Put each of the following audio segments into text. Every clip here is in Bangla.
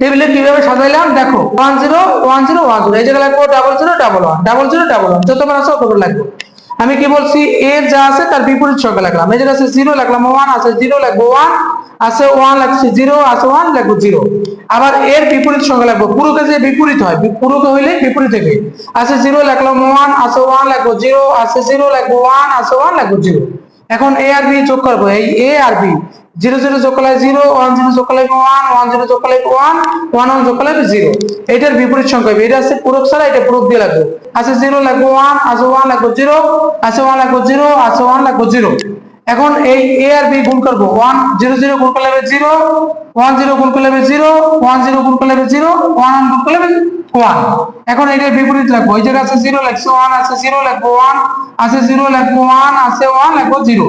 টেবিলে কীভাবে সাজাইলাম? দেখো one zero one zero one zero এই জায়গায় লাগবো double zero double one double zero double one যতবার আছে অতবার লাগবে। আমি কি বলছি? এর যা আছে তার বিপরীত সংখ্যা লাগলাম। এই জায়গায় আছে জিরো লাগলাম ওয়ান আছে জিরো লাগবো ওয়ান আছে ওয়ান লাগছে জিরো আছে ওয়ান লাগবো জিরো আবার এর বিপরীত সংখ্যা লাগবো। পুরোকে যে বিপরীত হয় পুরোকে হইলে বিপরীত হবে। আছে জিরো লাগলাম ওয়ান আছে ওয়ান লাগবো জিরো আছে জিরো লাগবো ওয়ান আছে ওয়ান লাগবো জিরো এখন এ আর বি যোগ করব, এই এ আর বি জিরো জিরো যোগ করলে জিরো, ওয়ান জিরো যোগ করলে ওয়ান ওয়ান জিরো যোগ করলে ওয়ান ওয়ান ওয়ান যোগ করলে জিরো। এটার বিপরীত সংখ্যা হবে। এটা আছে পূরক ছাড়া, এটা পূরক দিয়ে লাগবে। আছে জিরো লাগবে ওয়ান, আছে ওয়ান লাগবে জিরো, আছে ওয়ান লাগবে জিরো, আছে ওয়ান লাগবে জিরো। এখন এই এ আর বি গুণ করব। ওয়ান জিরো জিরো গুণ করলে হবে জিরো ওয়ান জিরো গুণ করলে হবে জিরো ওয়ান জিরো গুণ করলে হবে জিরো ওয়ান ওয়ান গুণ করলে হবে ওয়ান এখন এটার বিপরীত লাগবো। এই জায়গায় আছে জিরো লাগছে ওয়ান আছে জিরো লাগবো ওয়ান আছে জিরো লাগবো ওয়ান আছে ওয়ান লাগবো জিরো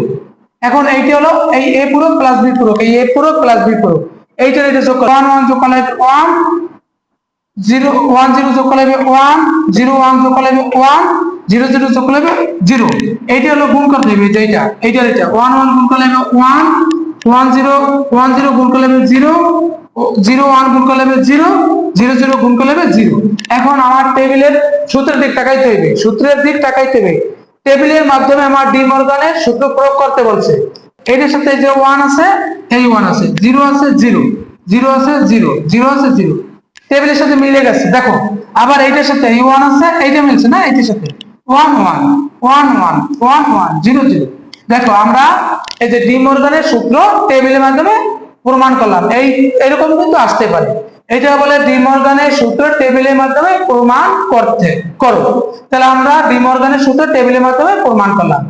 এখন এইটি হলো এই এ পূরক প্লাস বি পূরক। এই এ পুরো প্লাস বি পূরক। এইটার এটা যোগ ওয়ান ওয়ান যোগ করলে ওয়ান জিরো ওয়ান জিরো যোগ করলে হবে ওয়ান জিরো ওয়ান যোগ করলে হবে ওয়ান জিরো জিরো যোগ করলে জিরো। এইটা হলো গুণ করতে হবে যে এইটা। এইটার এটা ওয়ান ওয়ান গুণ করলে one one zero one zero গুণ করলে জিরো জিরো ওয়ান গুণ করলে জিরো জিরো জিরো গুণ করলে জিরো। এখন আমার টেবিলের সূত্রের দিক তাকাইতে হবে, সূত্রের দিক তাকাইতে হবে। টেবিলের মাধ্যমে আমার ডি মর্গানের সূত্র প্রয়োগ করতে বলছে। এটার সাথে যে ওয়ান আছে এই ওয়ান আছে। জিরো আছে জিরো জিরো আছে জিরো জিরো আছে জিরো। টেবিলের সাথে মিলে গেছে। দেখো, আবার এইটার সাথে, এই ওয়ান আছে, এইটা মিলছে না, এইটার সাথে? One one one one one one zero zero দেখো, আমরা এই যে ডিম মর্গানের সূত্র টেবিলের মাধ্যমে প্রমাণ করলাম। এই, এরকম কিন্তু আসতে পারে। এটা বলে ডিমর্গানের সূত্র টেবিলের মাধ্যমে প্রমাণ করতে, করো। তাহলে আমরা ডিমর্গানের সূত্র টেবিলের মাধ্যমে প্রমাণ করলাম।